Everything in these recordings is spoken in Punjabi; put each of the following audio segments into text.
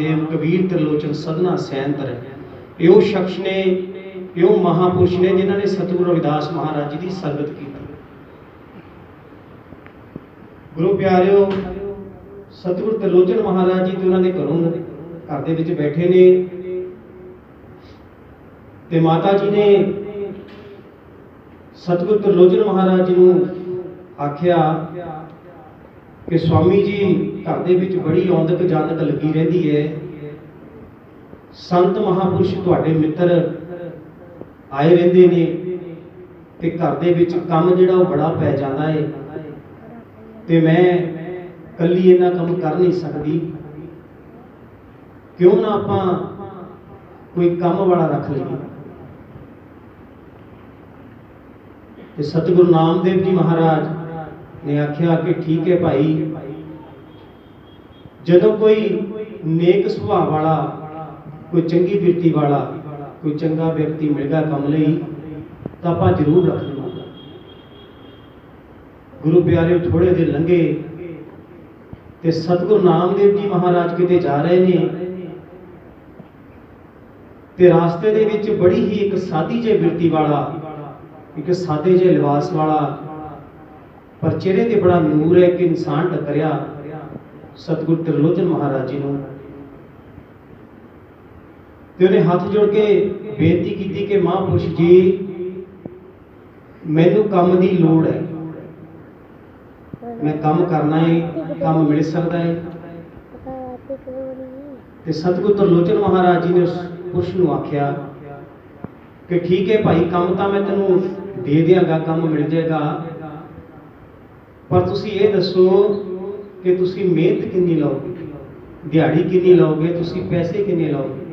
ਦੇਵ ਕਬੀਰ ਤ੍ਰਿਲੋਚਨ ਸਦਨਾ ਸੈਂਤਰ ਇਹ ਉਹ ਸ਼ਖਸ ਨੇ, ਇਹ ਉਹ ਮਹਾਪੁਰਸ਼ ਨੇ ਜਿਨ੍ਹਾਂ ਨੇ ਸਤਿਗੁਰੂ ਰਵਿਦਾਸ ਮਹਾਰਾਜ ਜੀ ਦੀ ਸਰਬਤ ਕੀਤੀ। ਗੁਰੂ ਪਿਆਰਿਓ, ਸਤਿਗੁਰੂ ਤ੍ਰਿਲੋਚਨ ਮਹਾਰਾਜ ਜੀ ਤੇ ਉਹਨਾਂ ਦੇ ਘਰੋਂ ਘਰ ਦੇ ਵਿੱਚ ਬੈਠੇ ਨੇ। ਤੇ ਮਾਤਾ ਜੀ ਨੇ ਸਤਿਗੁਰੂ ਤ੍ਰਿਲੋਚਨ ਮਹਾਰਾਜ ਜੀ ਨੂੰ ਆਖਿਆ ਕਿ ਸਵਾਮੀ ਜੀ, ਘਰ ਦੇ ਵਿੱਚ ਬੜੀ ਔਂਦਕ ਜਾਂਦਕ ਲੱਗੀ ਰਹਿੰਦੀ ਹੈ। ਸੰਤ ਮਹਾਪੁਰਸ਼ ਤੁਹਾਡੇ ਮਿੱਤਰ ਆਏ ਰਹਿੰਦੇ ਨੇ ਤੇ ਘਰ ਦੇ ਵਿੱਚ ਕੰਮ ਜਿਹੜਾ ਉਹ ਬੜਾ ਪੈ ਜਾਂਦਾ ਹੈ ਤੇ ਮੈਂ ਕੱਲੀ ਇਹਨਾਂ ਕੰਮ ਕਰ ਨਹੀਂ ਸਕਦੀ। ਕਿਉਂ ਨਾ ਆਪਾਂ ਕੋਈ ਕੰਮ ਵਾਲਾ ਰੱਖ ਲਈਏ। ਤੇ ਸਤਿਗੁਰੂ ਨਾਮਦੇਵ ਜੀ ਮਹਾਰਾਜ ਨੇ ਆਖਿਆ ਕਿ ਠੀਕ ਹੈ ਭਾਈ। ਜਦੋਂ ਕੋਈ ਨੇਕ ਸੁਭਾਅ ਵਾਲਾ, ਕੋਈ ਚੰਗੀ ਬਿਰਤੀ ਵਾਲਾ, ਕੋਈ ਚੰਗਾ ਵਿਅਕਤੀ ਮਿਲਦਾ ਕੰਮ ਲਈ, ਤਾਂ ਆਪਾਂ ਜ਼ਰੂਰ ਰੱਖ ਲਵਾਂਗੇ ਗੁਰੂ ਪਿਆਰਿਓ ਥੋੜੇ ਦਿਨ ਲੰਘੇ ਤੇ ਸਤਿਗੁਰੂ ਨਾਮਦੇਵ ਜੀ ਮਹਾਰਾਜ ਕਿਤੇ ਜਾ ਰਹੇ ਨੇ ਤੇ ਰਾਸਤੇ ਦੇ ਵਿੱਚ ਬੜੀ ਹੀ ਇੱਕ ਸਾਦੀ ਜਿਹੀ ਬਿਰਤੀ ਵਾਲਾ, ਇੱਕ ਸਾਦੇ ਜਿਹੇ ਲਿਬਾਸ ਵਾਲਾ ਪਰ ਚਿਹਰੇ ਤੇ ਬੜਾ ਨੂਰ ਹੈ ਕਿ ਇਨਸਾਨ ਟੱਕਰਿਆ ਸਤਿਗੁਰ ਤ੍ਰਿਲੋਚਨ ਮਹਾਰਾਜ ਜੀ ਨੂੰ। ਤੇ ਉਹਨੇ ਹੱਥ ਜੋੜ ਕੇ ਬੇਨਤੀ ਕੀਤੀ ਕਿ ਮਹਾਂਪੁਰਸ਼ ਜੀ, ਮੈਨੂੰ ਕੰਮ ਦੀ ਲੋੜ ਹੈ। ਮੈਂ ਕੰਮ ਕਰਨਾ ਹੈ, ਕੰਮ ਮਿਲ ਸਕਦਾ ਹੈ। ਤੇ ਸਤਿਗੁਰ ਤ੍ਰਿਲੋਚਨ ਮਹਾਰਾਜ ਜੀ ਨੇ ਉਸ ਪੁਰਸ਼ ਨੂੰ ਆਖਿਆ ਕਿ ਠੀਕ ਹੈ ਭਾਈ, ਕੰਮ ਤਾਂ ਮੈਂ ਤੈਨੂੰ ਦੇ ਦਿਆਂਗਾ, ਕੰਮ ਮਿਲ ਜਾਏਗਾ। ਪਰ ਤੁਸੀਂ ਇਹ ਦੱਸੋ ਕਿ ਤੁਸੀਂ ਮਿਹਨਤ ਕਿੰਨੀ ਲਾਓਗੇ? ਦਿਹਾੜੀ ਕਿੰਨੀ ਲਾਓਗੇ? ਤੁਸੀਂ ਪੈਸੇ ਕਿੰਨੇ ਲਾਓਗੇ?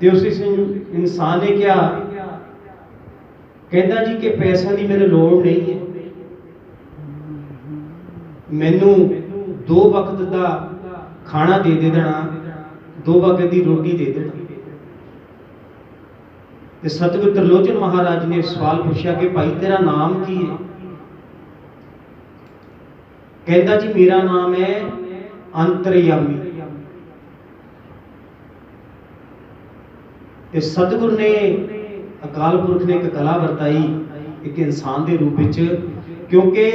ਤੇ ਉਸ ਇਨਸਾਨ ਨੇ ਕਿਹਾ, ਕਹਿੰਦਾ ਜੀ ਕਿ ਪੈਸਿਆਂ ਦੀ ਮੈਨੂੰ ਲੋੜ ਨਹੀਂ ਹੈ। ਮੈਨੂੰ ਦੋ ਵਕਤ ਦਾ ਖਾਣਾ ਦੇ ਦੇ ਦੇਣਾ, ਦੋ ਵਕਤ ਦੀ ਰੋਟੀ ਦੇ ਦੇਣਾ। ਤੇ ਸਤਿਗੁਰ ਤ੍ਰਿਲੋਚਨ ਮਹਾਰਾਜ ਨੇ ਸਵਾਲ ਪੁੱਛਿਆ ਕਿ ਭਾਈ, ਤੇਰਾ ਨਾਮ ਕੀ ਹੈ? ਕਹਿੰਦਾ ਜੀ, ਮੇਰਾ ਨਾਮ ਹੈ ਅੰਤਰਯਾਮੀ। ਤੇ ਸਤਿਗੁਰ ਨੇ, ਅਕਾਲ ਪੁਰਖ ਨੇ ਇੱਕ ਕਲਾ ਵਰਤਾਈ ਇੱਕ ਇਨਸਾਨ ਦੇ ਰੂਪ ਵਿੱਚ, ਕਿਉਂਕਿ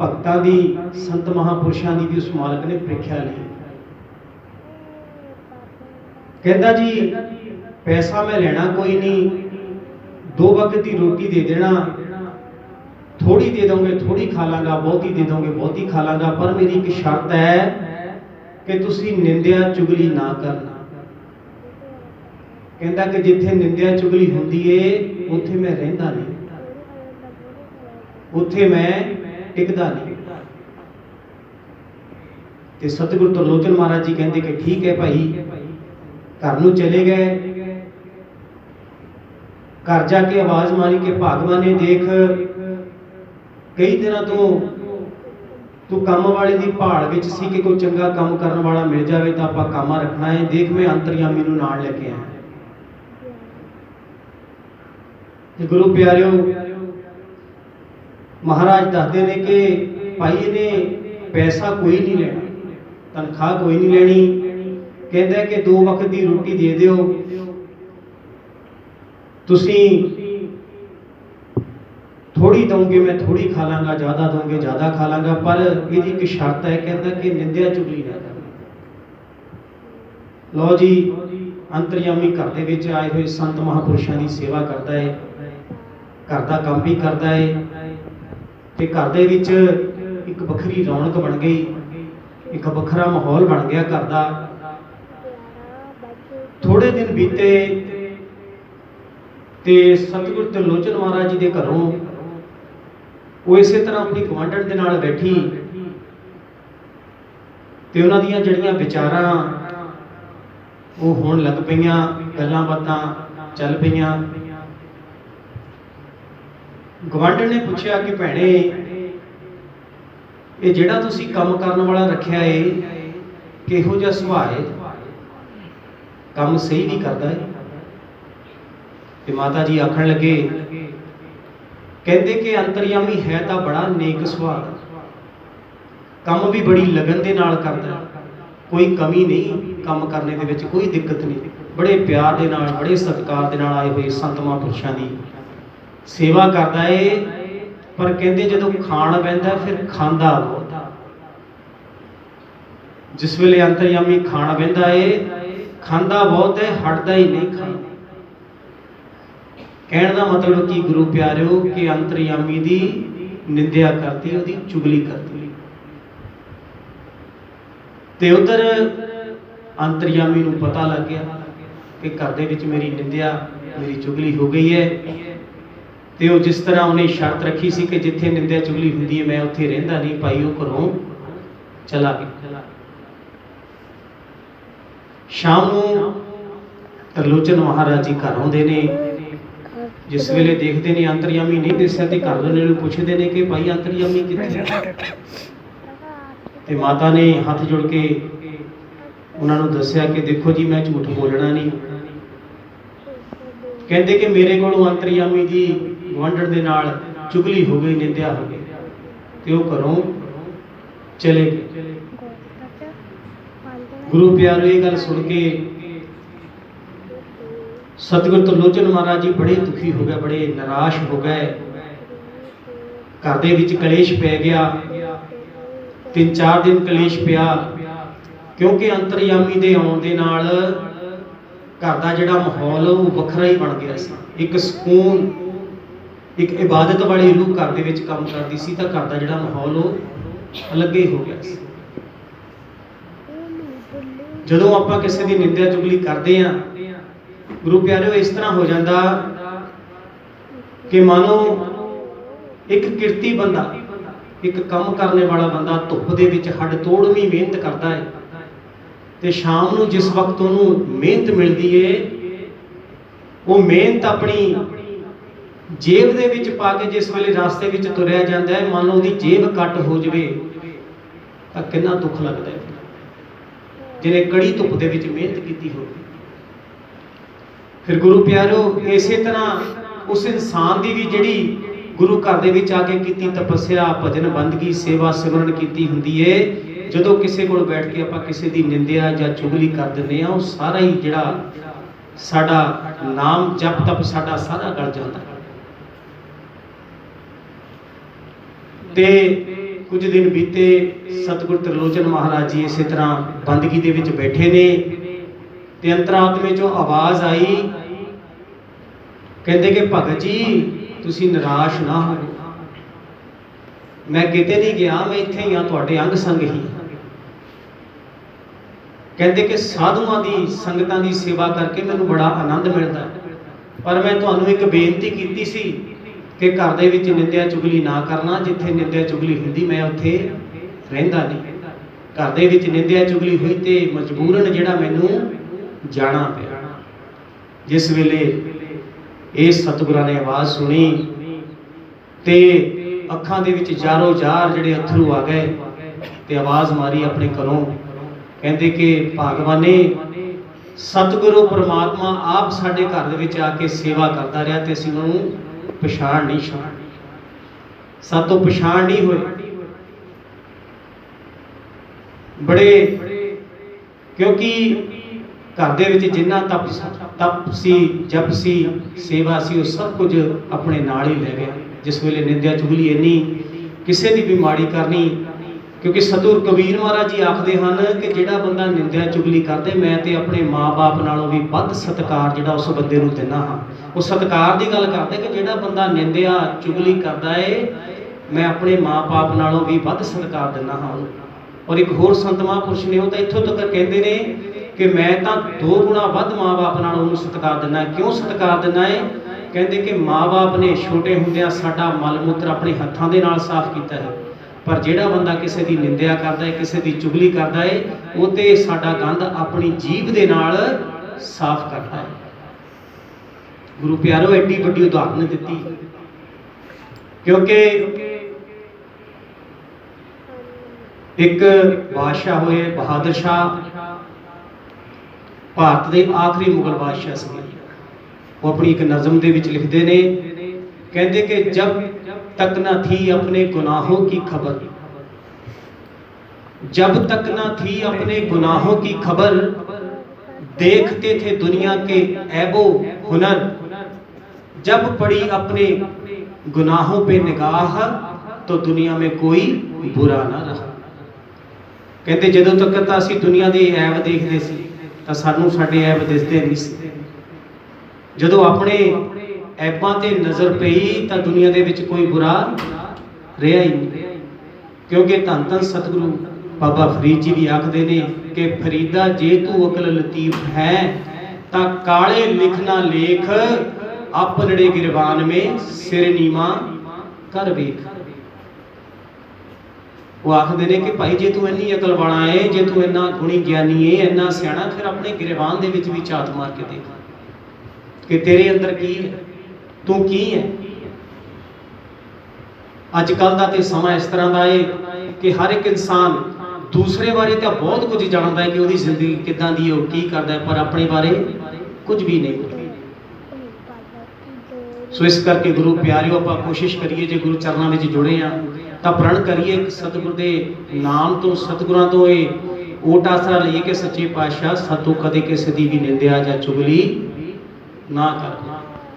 ਭਗਤਾਂ ਦੀ, ਸੰਤ ਮਹਾਪੁਰਸ਼ਾਂ ਦੀ ਵੀ ਉਸ ਮਾਲਕ ਨੇ ਪ੍ਰੀਖਿਆ ਲਈ। ਕਹਿੰਦਾ ਜੀ ਪੈਸਾ ਮੈਂ ਲੈਣਾ ਕੋਈ ਨਹੀਂ ਦੋ ਵਕਤ ਦੀ ਰੋਟੀ ਦੇ ਦੇਣਾ ਥੋੜੀ ਦੇ ਦੋਗੇ ਥੋੜੀ ਖਾ ਲਾਂਗਾ ਬਹੁਤੀ ਦੇ ਦੋਗੇ ਬਹੁਤੀ ਖਾ ਲਾਂਗਾ ਪਰ ਮੇਰੀ ਇੱਕ ਸ਼ਰਤ ਹੈ ਕਿ ਤੁਸੀਂ ਨਿੰਦਿਆ ਚੁਗਲੀ ਨਾ ਕਰਨਾ ਕਹਿੰਦਾ ਕਿ ਜਿੱਥੇ ਨਿੰਦਿਆ ਚੁਗਲੀ ਹੁੰਦੀ ਏ ਉੱਥੇ ਮੈਂ ਰਹਿੰਦਾ ਨਹੀਂ ਉੱਥੇ ਮੈਂ ਟਿਕਦਾ ਨਹੀਂ ਤੇ ਸਤਿਗੁਰੂ ਤਰਲੋਚਨ ਮਹਾਰਾਜ ਜੀ ਕਹਿੰਦੇ ਕਿ ਠੀਕ ਹੈ ਭਾਈ ਘਰ ਨੂੰ ਚਲੇ ਗਏ ਘਰ ਜਾ ਕੇ ਆਵਾਜ਼ ਮਾਰੀ ਕਿ ਭਾਗਵਾਨ ਨੇ ਦੇਖ, ਕਈ ਦਿਨਾਂ ਤੋਂ ਤੂੰ ਕੰਮ ਵਾਲੇ ਦੀ ਭਾਲ ਵਿੱਚ ਸੀ ਕਿ ਕੋਈ ਚੰਗਾ ਕੰਮ ਕਰਨ ਵਾਲਾ ਮਿਲ ਜਾਵੇ ਤਾਂ ਆਪਾਂ ਕਾਮਾ ਰੱਖਣਾ ਹੈ। ਦੇਖ ਮੈਂ ਅੰਤਰਯਾਮੀ ਨੂੰ ਨਾਲ ਲੈ ਕੇ ਆਇਆ। ਤੇ ਗੁਰੂ ਪਿਆਰਿਓ, ਮਹਾਰਾਜ ਦੱਸਦੇ ਨੇ ਕਿ ਭਾਈ ਇਹਨੇ ਪੈਸਾ ਕੋਈ ਨਹੀਂ ਲੈਣਾ, ਤਨਖਾਹ ਕੋਈ ਨਹੀਂ ਲੈਣੀ। ਕਹਿੰਦਾ ਕਿ ਦੋ ਵਕਤ ਦੀ ਰੋਟੀ ਦੇ ਦਿਓ। ਤੁਸੀਂ ਥੋੜੀ ਦੋਗੇ ਮੈਂ ਥੋੜੀ ਖਾ ਲਾਂਗਾ, ਜ਼ਿਆਦਾ ਦੋਗੇ ਜ਼ਿਆਦਾ ਖਾ ਲਾਂਗਾ, ਪਰ ਇਹਦੀ ਇੱਕ ਸ਼ਰਤ ਹੈ, ਕਹਿੰਦਾ ਕਿ ਨਿੰਦਿਆ ਚੁਗਲੀ ਨਾ ਕਰਨੀ ਲਓ ਜੀ, ਅੰਤਰਯਾਮੀ ਘਰ ਦੇ ਵਿੱਚ ਆਏ ਹੋਏ ਸੰਤ ਮਹਾਪੁਰਸ਼ਾਂ ਦੀ ਸੇਵਾ ਕਰਦਾ ਹੈ ਘਰ ਦਾ ਕੰਮ ਵੀ ਕਰਦਾ ਹੈ ਤੇ ਘਰ ਦੇ ਵਿੱਚ ਇੱਕ ਵੱਖਰੀ ਰੌਣਕ ਬਣ ਗਈ, ਇੱਕ ਵੱਖਰਾ ਮਾਹੌਲ ਬਣ ਗਿਆ ਘਰ ਦਾ। ਥੋੜੇ ਦਿਨ ਬੀਤੇ ਤੇ ਸਤਿਗੁਰ ਤ੍ਰਿਲੋਚਨ ਮਹਾਰਾਜ ਜੀ ਦੇ ਘਰੋਂ ਉਹ ਇਸੇ ਤਰ੍ਹਾਂ ਆਪਣੀ ਗਵਾਂਢਣ ਦੇ ਨਾਲ ਬੈਠੀ ਤੇ ਉਹਨਾਂ ਦੀਆਂ ਜਿਹੜੀਆਂ ਵਿਚਾਰਾਂ ਉਹ ਹੋਣ ਲੱਗ ਪਈਆਂ, ਗੱਲਾਂ ਬਾਤਾਂ ਚੱਲ ਪਈਆਂ। ਗਵਾਂਢਣ ਨੇ ਪੁੱਛਿਆ ਕਿ ਭੈਣੇ, ਇਹ ਜਿਹੜਾ ਤੁਸੀਂ ਕੰਮ ਕਰਨ ਵਾਲਾ ਰੱਖਿਆ ਏ, ਕਿਹੋ ਜਿਹਾ ਸੁਭਾਅ ਹੈ ਕੰਮ ਸਹੀ ਨਹੀਂ ਕਰਦਾ ਏ। ਤੇ ਮਾਤਾ ਜੀ ਆਖਣ ਲੱਗੇ, ਕਹਿੰਦੇ ਕਿ ਅੰਤਰਯਾਮੀ ਹੈ ਤਾਂ ਬੜਾ ਨੇਕ ਸੁਭਾਅ। ਕੰਮ ਵੀ ਬੜੀ ਲਗਨ ਦੇ ਨਾਲ ਕਰਦਾ ਕੋਈ ਕਮੀ ਨਹੀਂ ਕੰਮ ਕਰਨੇ ਦੇ ਵਿੱਚ, ਕੋਈ ਦਿੱਕਤ ਨਹੀਂ। ਬੜੇ ਪਿਆਰ ਦੇ ਨਾਲ, ਬੜੇ ਸਤਿਕਾਰ ਦੇ ਨਾਲ ਆਏ ਹੋਏ ਸੰਤ ਮਹਾਂਪੁਰਸ਼ਾਂ ਦੀ। ਸੇਵਾ ਕਰਦਾ ਏ, ਪਰ ਕਹਿੰਦੇ ਜਦੋਂ ਖਾਣ ਬੈਂਦਾ ਫਿਰ ਖਾਂਦਾ ਬਹੁਤ। ਜਿਸ ਵੇਲੇ ਅੰਤਰਯਾਮੀ ਖਾਣ ਬੈਂਦਾ ਏ, ਖਾਂਦਾ ਬਹੁਤ ਹੈ, ਹਟਦਾ ਹੀ ਨਹੀਂ ਖਾਂਦਾ ਕਹਿਣ ਦਾ ਮਤਲਬ ਕੀ ਗੁਰੂ ਪਿਆਰਿਓ ਕਿ ਅੰਤਰਯਾਮੀ ਦੀ ਨਿੰਦਿਆ ਕਰਦੀ, ਉਹਦੀ ਚੁਗਲੀ ਕਰਦੀ। ਤੇ ਉਧਰ ਅੰਤਰਯਾਮੀ ਨੂੰ ਪਤਾ ਲੱਗ ਗਿਆ ਕਿ ਘਰ ਦੇ ਵਿੱਚ ਮੇਰੀ ਨਿੰਦਿਆ, ਮੇਰੀ ਚੁਗਲੀ ਹੋ ਗਈ ਹੈ। ਤੇ ਉਹ ਜਿਸ ਤਰ੍ਹਾਂ ਉਹਨੇ ਸ਼ਰਤ ਰੱਖੀ ਸੀ ਕਿ ਜਿੱਥੇ ਨਿੰਦਿਆ, ਚੁਗਲੀ ਹੁੰਦੀ ਹੈ, ਮੈਂ ਉੱਥੇ ਰਹਿੰਦਾ ਨਹੀਂ, ਭਾਈ ਉਹ ਘਰੋਂ ਚਲਾ ਗਿਆ। ਸ਼ਾਮ ਨੂੰ ਤਰਲੋਚਨ ਮਹਾਰਾਜ ਜੀ ਘਰ ਆਉਂਦੇ ਨੇ। ਜਿਸ ਵੇਲੇ ਦੇਖਦੇ ਨੇ ਅੰਤਰਯਾਮੀ ਨਹੀਂ ਦਿਸਿਆ ਤੇ ਘਰ ਵਾਲੇ ਨੂੰ ਪੁੱਛਦੇ ਨੇ ਕਿ ਭਾਈ ਅੰਤਰਯਾਮੀ ਕਿੱਥੇ ਤੇ ਮਾਤਾ ਨੇ ਹੱਥ ਜੋੜ ਕੇ ਉਹਨਾਂ ਨੂੰ ਦੱਸਿਆ ਕਿ ਦੇਖੋ ਜੀ, ਮੈਂ ਝੂਠ ਬੋਲਣਾ ਨਹੀਂ। ਕਹਿੰਦੇ ਕਿ ਮੇਰੇ ਕੋਲੋਂ ਅੰਤਰਯਾਮੀ ਦੀ ਗਵਾਂਢਣ ਦੇ ਨਾਲ ਚੁਗਲੀ ਹੋ ਗਈ, ਨਿੰਦਿਆ ਹੋ ਗਈ। ਤੇ ਉਹ ਘਰੋਂ ਚਲੇ ਗਏ। ਗੁਰੂ ਪਿਆਰੋ, ਇਹ ਗੱਲ ਸੁਣ ਕੇ ਸਤਿਗੁਰ ਤਰਲੋਚਨ ਮਹਾਰਾਜ ਜੀ ਬੜੇ ਦੁਖੀ ਹੋ ਗਏ, ਬੜੇ ਨਿਰਾਸ਼ ਹੋ ਗਏ। ਘਰ ਦੇ ਵਿੱਚ ਕਲੇਸ਼ ਪੈ ਗਿਆ। ਤਿੰਨ ਚਾਰ ਦਿਨ ਕਲੇਸ਼ ਪਿਆ, ਕਿਉਂਕਿ ਅੰਤਰਯਾਮੀ ਦੇ ਆਉਣ ਦੇ ਨਾਲ ਘਰ ਦਾ ਜਿਹੜਾ ਮਾਹੌਲ, ਉਹ ਵੱਖਰਾ ਹੀ ਬਣ ਗਿਆ ਸੀ। ਇੱਕ ਸਕੂਨ, ਇੱਕ ਇਬਾਦਤ ਵਾਲੀ ਰੂਹ ਘਰ ਦੇ ਵਿੱਚ ਕੰਮ ਕਰਦੀ ਸੀ, ਤਾਂ ਘਰ ਦਾ ਜਿਹੜਾ ਮਾਹੌਲ, ਉਹ ਅਲੱਗ ਹੀ ਹੋ ਗਿਆ ਸੀ। ਜਦੋਂ ਆਪਾਂ ਕਿਸੇ ਦੀ ਨਿੰਦਿਆ ਚੁਗਲੀ ਕਰਦੇ ਆਂ ਗੁਰੂ ਪਿਆਰਿਓ, ਇਸ ਤਰ੍ਹਾਂ ਹੋ ਜਾਂਦਾ ਕਿ ਮਾਨੋ ਇੱਕ ਕਿਰਤੀ ਬੰਦਾ, ਇੱਕ ਕੰਮ ਕਰਨੇ ਵਾਲਾ ਬੰਦਾ ਧੁੱਪ ਦੇ ਵਿੱਚ ਹੱਡ ਤੋੜਵੀਂ ਮਿਹਨਤ ਕਰਦਾ ਹੈ ਤੇ ਸ਼ਾਮ ਨੂੰ ਜਿਸ ਵਕਤ ਉਹਨੂੰ ਮਿਹਨਤ ਮਿਲਦੀ ਏ, ਉਹ ਮਿਹਨਤ ਆਪਣੀ ਜੇਬ ਦੇ ਵਿੱਚ ਪਾ ਕੇ ਜਿਸ ਵੇਲੇ ਰਸਤੇ ਵਿੱਚ ਤੁਰਿਆ ਜਾਂਦਾ ਹੈ, ਮੰਨ ਲਓ ਉਹਦੀ ਜੇਬ ਕੱਟ ਹੋ ਜਵੇ, ਤਾਂ ਕਿੰਨਾ ਦੁੱਖ ਲੱਗਦਾ ਹੈ। ਜਿਹਨੇ ਕੜੀ ਧੁੱਪ ਦੇ ਵਿੱਚ ਮਿਹਨਤ ਕੀਤੀ ਹੋਵੇ। ਫਿਰ ਗੁਰੂ ਪਿਆਰੋ, ਇਸੇ ਤਰ੍ਹਾਂ ਉਸ ਇਨਸਾਨ ਦੀ ਵੀ ਜਿਹੜੀ ਗੁਰੂ ਘਰ ਦੇ ਵਿੱਚ ਆ ਕੇ ਕੀਤੀ, ਤਪੱਸਿਆ, ਭਜਨ, ਬੰਦਗੀ, ਸੇਵਾ, ਸਿਮਰਨ ਕੀਤੀ ਹੁੰਦੀ ਏ, ਜਦੋਂ ਕਿਸੇ ਕੋਲ ਬੈਠ ਕੇ ਆਪਾਂ ਕਿਸੇ ਦੀ ਨਿੰਦਿਆ ਜਾਂ ਚੁਗਲੀ ਕਰ ਦਿੰਦੇ ਆ ਉਹ ਸਾਰਾ ਹੀ ਜਿਹੜਾ ਸਾਡਾ ਨਾਮ ਜਪ, ਤਪ ਸਾਡਾ ਸਾਰਾ ਗਲ ਜਾਂਦਾ। ਤੇ ਕੁਝ ਦਿਨ ਬੀਤੇ ਸਤਿਗੁਰ ਤਰਲੋਚਨ ਮਹਾਰਾਜ ਜੀ ਇਸੇ ਤਰ੍ਹਾਂ ਬੰਦਗੀ ਦੇ ਵਿੱਚ ਬੈਠੇ ਨੇ ਤੇ ਅੰਤਰਾਤਮੇ ਚੋਂ ਆਵਾਜ਼ ਆਈ, ਕਹਿੰਦੇ ਕਿ ਭਗਤ ਜੀ, ਤੁਸੀਂ ਨਿਰਾਸ਼ ਨਾ ਹੋਵੋ। ਮੈਂ ਕਿਤੇ ਨਹੀਂ ਗਿਆ, ਮੈਂ ਇੱਥੇ ਹੀ ਆ ਤੁਹਾਡੇ ਅੰਗ ਸੰਗ ਹੀ। ਕਹਿੰਦੇ ਕਿ ਸਾਧੂਆਂ ਦੀ ਸੰਗਤਾਂ ਦੀ ਸੇਵਾ ਕਰਕੇ ਮੈਨੂੰ ਬੜਾ ਆਨੰਦ ਮਿਲਦਾ। ਪਰ ਮੈਂ ਤੁਹਾਨੂੰ ਇੱਕ ਬੇਨਤੀ ਕੀਤੀ ਸੀ ਕਿ ਘਰ ਦੇ ਵਿੱਚ ਨਿੰਦਿਆ ਚੁਗਲੀ ਨਾ ਕਰਨਾ। ਜਿੱਥੇ ਨਿੰਦਿਆ ਚੁਗਲੀ ਹੁੰਦੀ, ਮੈਂ ਉੱਥੇ ਰਹਿੰਦਾ ਨਹੀਂ। ਘਰ ਦੇ ਵਿੱਚ ਨਿੰਦਿਆ ਚੁਗਲੀ ਹੋਈ ਤੇ ਮਜਬੂਰਨ ਜਿਹੜਾ ਮੈਨੂੰ ਜਾਣਾ ਪਿਆ। ਜਿਸ ਵੇਲੇ ਇਹ ਸਤਿਗੁਰਾਂ ਨੇ ਆਵਾਜ਼ ਸੁਣੀ ਤੇ ਅੱਖਾਂ ਦੇ ਵਿੱਚ ਜਾਰੋ ਜਾਰ ਜਿਹੜੇ ਅਥਰੂ ਆ ਗਏ ਤੇ ਆਵਾਜ਼ ਮਾਰੀ ਆਪਣੇ ਘਰੋਂ, ਕਹਿੰਦੇ ਕਿ ਭਗਵਾਨੇ, ਸਤਿਗੁਰੂ ਪਰਮਾਤਮਾ ਆਪ ਸਾਡੇ ਘਰ ਦੇ ਵਿੱਚ ਆ ਕੇ ਸੇਵਾ ਕਰਦਾ ਰਿਹਾ ਤੇ ਅਸੀਂ ਉਹਨੂੰ ਪਛਾਣ ਨਹੀਂ ਛਾਣ ਸਾਤੋਂ ਪਛਾਣ ਨਹੀਂ ਹੋਈ ਬੜੇ, ਕਿਉਂਕਿ ਘਰ ਦੇ ਵਿੱਚ ਜਿੰਨਾ ਤਪ ਤਪ ਸੀ, ਜਪ ਸੀ, ਸੇਵਾ ਸੀ, ਉਹ ਸਭ ਕੁਝ ਆਪਣੇ ਨਾਲ ਹੀ ਲੈ ਗਿਆ। ਜਿਸ ਵੇਲੇ ਨਿੰਦਿਆ ਚੁਗਲੀ ਇੰਨੀ ਕਿਸੇ ਦੀ ਬਿਮਾਰੀ ਕਰਨੀ, ਕਿਉਂਕਿ ਸਤਿਗੁਰ ਕਬੀਰ ਮਹਾਰਾਜ ਜੀ ਆਖਦੇ ਹਨ ਕਿ ਜਿਹੜਾ ਬੰਦਾ ਨਿੰਦਿਆ ਚੁਗਲੀ ਕਰਦੇ, ਮੈਂ ਤੇ ਆਪਣੇ ਮਾਪੇ ਨਾਲੋਂ ਵੀ ਵੱਧ ਸਤਿਕਾਰ ਜਿਹੜਾ ਉਸ ਬੰਦੇ ਨੂੰ ਦਿੰਦਾ ਹਾਂ। ਉਹ ਸਤਿਕਾਰ ਦੀ ਗੱਲ ਕਰਦੇ ਕਿ ਜਿਹੜਾ ਬੰਦਾ ਨਿੰਦਿਆ ਚੁਗਲੀ ਕਰਦਾ ਏ, ਮੈਂ ਆਪਣੇ ਮਾਪੇ ਨਾਲੋਂ ਵੀ ਵੱਧ ਸਤਿਕਾਰ ਦਿੰਦਾ ਹਾਂ ਉਹਨੂੰ। ਔਰ ਇੱਕ ਹੋਰ ਸੰਤ ਮਹਾਂਪੁਰਸ਼ ਨੇ ਉਹ ਤਾਂ ਇੱਥੋਂ ਤੱਕ ਕਹਿੰਦੇ ਨੇ ਕਿ ਮੈਂ ਤਾਂ ਦੋ ਗੁਣਾ ਵੱਧ ਮਾਪੇ ਨਾਲੋਂ ਉਹਨੂੰ ਸਤਿਕਾਰ ਦਿੰਦਾ ਕਿਉਂ ਸਤਿਕਾਰ ਦਿੰਦਾ ਏ ਕਹਿੰਦੇ ਕਿ ਮਾਪੇ ਨੇ ਛੋਟੇ ਹੁੰਦਿਆਂ ਸਾਡਾ ਮਲ ਮੂਤਰ ਆਪਣੇ ਹੱਥਾਂ ਦੇ ਨਾਲ ਸਾਫ਼ ਕੀਤਾ ਹੈ। ਪਰ ਜਿਹੜਾ ਬੰਦਾ ਕਿਸੇ ਦੀ ਨਿੰਦਿਆ ਕਰਦਾ ਹੈ, ਕਿਸੇ ਦੀ ਚੁਗਲੀ ਕਰਦਾ ਹੈ, ਉਹ ਤੇ ਸਾਡਾ ਗੰਦ ਆਪਣੀ ਜੀਭ ਦੇ ਨਾਲ ਸਾਫ਼ ਕਰਦਾ ਹੈ। ਗੁਰੂ ਪਿਆਰੋ, ਐਡੀ ਵੱਡੀ ਉਦਾਹਰਨ ਦਿੱਤੀ। ਕਿਉਂਕਿ ਇੱਕ ਬਾਦਸ਼ਾਹ ਹੋਏ ਬਹਾਦਰ ਸ਼ਾਹ ਭਾਰਤ ਦੇ ਆਖਰੀ ਮੁਗਲ ਬਾਦਸ਼ਾਹ ਸੀ ਉਹ ਆਪਣੀ ਇੱਕ ਨਜ਼ਮ ਦੇ ਵਿੱਚ ਲਿਖਦੇ ਨੇ ਕਹਿੰਦੇ ਕਿ ਜਬ ਤੱਕ ਨਾ ਥੀ ਆਪਣੇ ਗੁਨਾਹੋਂ ਕੀ ਖਬਰ जब तक न थी अपने गुनाहों की खबर देखते थे दुनिया के ऐबो हुनर जब पड़ी अपने गुनाहों पे निगाह तो दुनिया में कोई बुरा ना रहा ਕਹਿੰਦੇ ਜਦੋਂ ਤੱਕ ਤਾਂ ਅਸੀਂ ਦੁਨੀਆ ਦੇ ਐਬ ਦੇਖਦੇ ਸੀ, ਤਾਂ ਸਾਨੂੰ ਸਾਡੇ ਐਬ ਦਿਸਦੇ ਨਹੀਂ ਸੀ। ਜਦੋਂ ਆਪਣੇ ਐਬਾਂ ਤੇ ਨਜ਼ਰ ਪਈ, ਤਾਂ ਦੁਨੀਆ ਦੇ ਵਿੱਚ ਕੋਈ ਬੁਰਾ ਰਿਹਾ ਹੀ ਕਿਉਂਕਿ ਧੰਨ ਧੰਨ ਸਤਿਗੁਰੂ ਬਾਬਾ ਫਰੀਦ ਜੀ ਵੀ ਆਖਦੇ ਨੇ ਕਿ ਫਰੀਦਾ ਜੇ ਤੂੰ ਅਕਲ ਲਤੀਫ ਹੈ, ਤਾਂ ਕਾਲੇ ਲਿਖਣਾ ਲੇਖ ਆਪਨੜੇ ਗਿਰਵਾਨ ਮੇ ਸਿਰ ਨੀਮਾ ਕਰ ਵੇਖ। ਉਹ ਆਖਦੇ ਨੇ ਕਿ ਭਾਈ ਜੇ ਤੂੰ ਇੰਨੀ ਅਕਲ ਵਾਲਾ ਏ, ਜੇ ਤੂੰ ਇੰਨਾ ਗੁਣੀ ਗਿਆਨੀ ਏ, ਇੰਨਾ ਸਿਆਣਾ, ਫਿਰ ਆਪਣੇ ਗਿਰਵਾਨ ਦੇ ਵਿੱਚ ਵੀ ਝਾਤ ਮਾਰ ਕੇ ਦੇਖ। ਕਿ ਤੇਰੇ ਅੰਦਰ ਕੀ ਹੈ? ਤੂੰ ਕੀ ਹੈ? ਅੱਜ ਕੱਲ ਦਾ ਤੇ ਸਮਾਂ ਇਸ ਤਰ੍ਹਾਂ ਦਾ ਏ ਕਿ ਹਰ ਇੱਕ ਇਨਸਾਨ ਦੂਸਰੇ ਬਾਰੇ ਤਾਂ ਬਹੁਤ ਕੁਝ ਜਾਣਦਾ ਹੈ ਕਿ ਉਹਦੀ ਜ਼ਿੰਦਗੀ ਕਿੱਦਾਂ ਦੀ ਹੈ, ਉਹ ਕੀ ਕਰਦਾ ਹੈ, ਪਰ ਆਪਣੇ ਬਾਰੇ ਕੁਝ ਵੀ ਨਹੀਂ ਸੋ ਇਸ ਕਰਕੇ ਗੁਰੂ ਪਿਆਰਿਓ, ਆਪਾਂ ਕੋਸ਼ਿਸ਼ ਕਰੀਏ ਜੇ ਗੁਰੂ ਚਰਨਾਂ ਵਿੱਚ ਜੁੜੇ ਆ ਤਾਂ ਪ੍ਰਣ ਕਰੀਏ ਕਿ ਸਤਿਗੁਰ ਦੇ ਨਾਮ ਤੋਂ, ਸਤਿਗੁਰਾਂ ਤੋਂ ਇਹ ਓਟ ਆਸਰਾ ਲਈਏ ਕਿ ਸੱਚੇ ਪਾਤਸ਼ਾਹ, ਸਾਤੋਂ ਕਦੇ ਕਿਸੇ ਦੀ ਵੀ ਨਿੰਦਿਆ ਜਾਂ ਚੁਗਲੀ ਨਾ ਕਰ